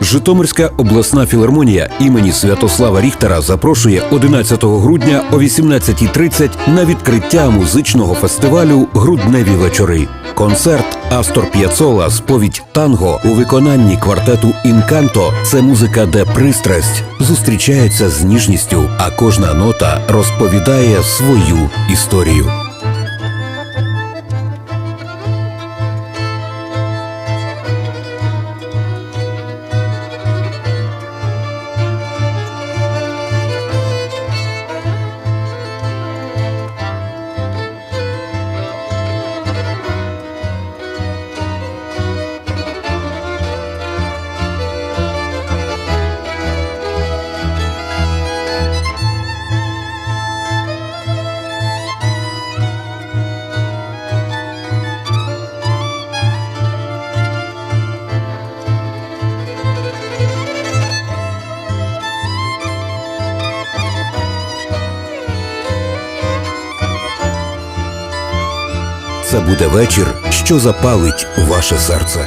Житомирська обласна філармонія імені Святослава Ріхтера запрошує 11 грудня о 18.30 на відкриття музичного фестивалю Грудневі вечори. Концерт Астор П'яцола Сповідь танго у виконанні квартету Інканто це музика, де пристрасть зустрічається з ніжністю, а кожна нота розповідає свою історію. Це буде вечір, що запалить ваше серце.